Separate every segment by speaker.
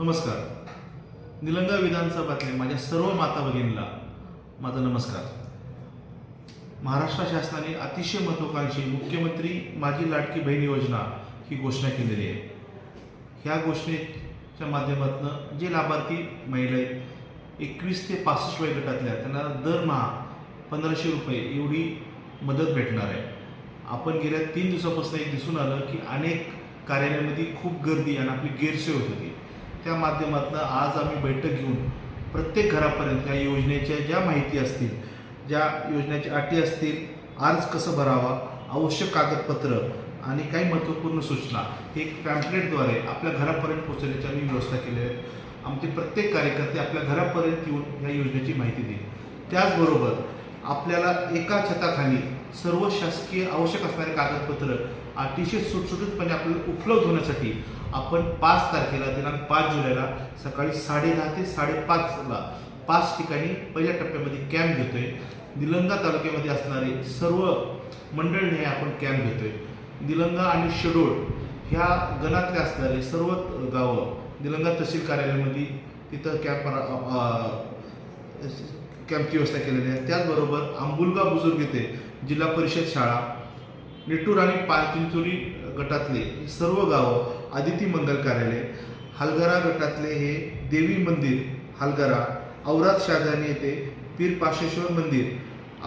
Speaker 1: नमस्कार. निलंगा विधानसभातले माझ्या सर्व माता भगिनीला माझा नमस्कार. महाराष्ट्र शासनाने अतिशय महत्वाकांक्षी मुख्यमंत्री माझी लाडकी बहीण योजना ही घोषणा केलेली आहे. ह्या घोषणेच्या माध्यमातून जे लाभार्थी महिला आहेत एकवीस ते पासष्ट वय गटातल्या त्यांना दरमहा पंधराशे रुपये एवढी मदत भेटणार आहे. आपण गेल्या तीन दिवसापासून एक दिसून आलं की अनेक कार्यालयामध्ये खूप गर्दी आणि आपली गैरसोय होत होती. त्या माध्यमातून आज आम्ही बैठक घेऊन प्रत्येक घरापर्यंत या योजनेच्या ज्या माहिती असतील ज्या योजनेच्या अटी असतील अर्ज कसं भरावा आवश्यक कागदपत्र आणि काही महत्त्वपूर्ण सूचना हे पॅम्पलेटद्वारे आपल्या घरापर्यंत पोहोचवण्याची आम्ही व्यवस्था केली आहे. आमचे प्रत्येक कार्यकर्ते आपल्या घरापर्यंत येऊन या योजनेची माहिती देईल. त्याचबरोबर आपल्याला एका छताखाली सर्व शासकीय आवश्यक असणारे कागदपत्र अतिशय सुटसुटीतपणे आपल्याला उपलब्ध होण्यासाठी आपण पाच तारखेला दिनांक पाच जुलैला सकाळी साडेदहा ते साडेपाचला पाच ठिकाणी पहिल्या टप्प्यामध्ये कॅम्प घेतोय. निलंगा तालुक्यामध्ये असणारे सर्व मंडळने आपण कॅम्प घेतोय. निलंगा आणि शेडोळ ह्या गणातले असणारे सर्व गावं निलंगा तहसील कार्यालयामध्ये तिथं कॅम्प कॅम्पची व्यवस्था केलेली आहे. त्याचबरोबर आंबुलगा बुजुर्ग येथे जिल्हा परिषद शाळा नेटूर आणि पारचिंचोली गटातले सर्व गावं आदिती मंगल कार्यालय हलगरा गटातले हे देवी मंदिर हलगरा औरात शाहजानी येथे पीर पाशेश्वर मंदिर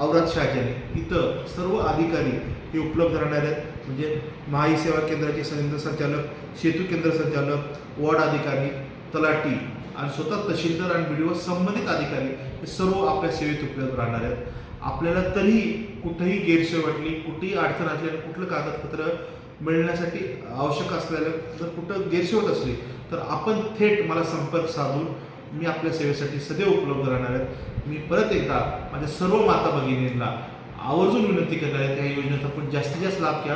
Speaker 1: औरात शाहजानी इथं सर्व अधिकारी हे उपलब्ध राहणार आहेत. म्हणजे महाई सेवा केंद्राचे संयुक्त संचालक सेतू केंद्र संचालक वॉर्ड अधिकारी तलाटी आणि स्वतः तहसीलदार आणि बी संबंधित अधिकारी हे सर्व आपल्या सेवेत उपलब्ध राहणार आहेत. आपल्याला तरीही कुठेही गैरसोय वाटली कुठेही अडचण असली आणि कुठलं कागदपत्र मिळण्यासाठी आवश्यक असलेलं जर कुठं गैरसोय होत असली तर आपण थेट मला संपर्क साधून मी आपल्या सेवेसाठी सदैव उपलब्ध राहणार आहे. मी परत एकदा माझ्या सर्व माता भगिनींना आवर्जून विनंती करणार आहे त्या योजनेचा आपण जास्तीत जास्त लाभ घ्या.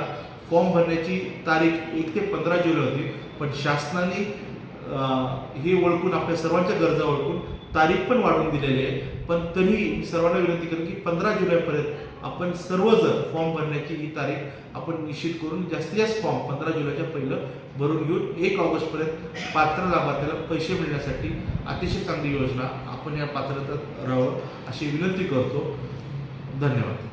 Speaker 1: फॉर्म भरण्याची तारीख एक ते पंधरा जुलै होती पण शासनाने हे ओळखून आपल्या सर्वांच्या गरजा ओळखून तारीख पण वाढवून दिलेली आहे. पण तरीही मी सर्वांना विनंती करेन की पंधरा जुलैपर्यंत आपण सर्वजण फॉर्म भरण्याची ही तारीख आपण निश्चित करून जास्तीत जास्त फॉर्म पंधरा जुलैच्या पहिलं भरून घेऊन एक ऑगस्टपर्यंत पात्र लाभार्थ्याला पैसे मिळण्यासाठी अतिशय चांगली योजना आपण या पात्रतेत राहावं अशी विनंती करतो. धन्यवाद.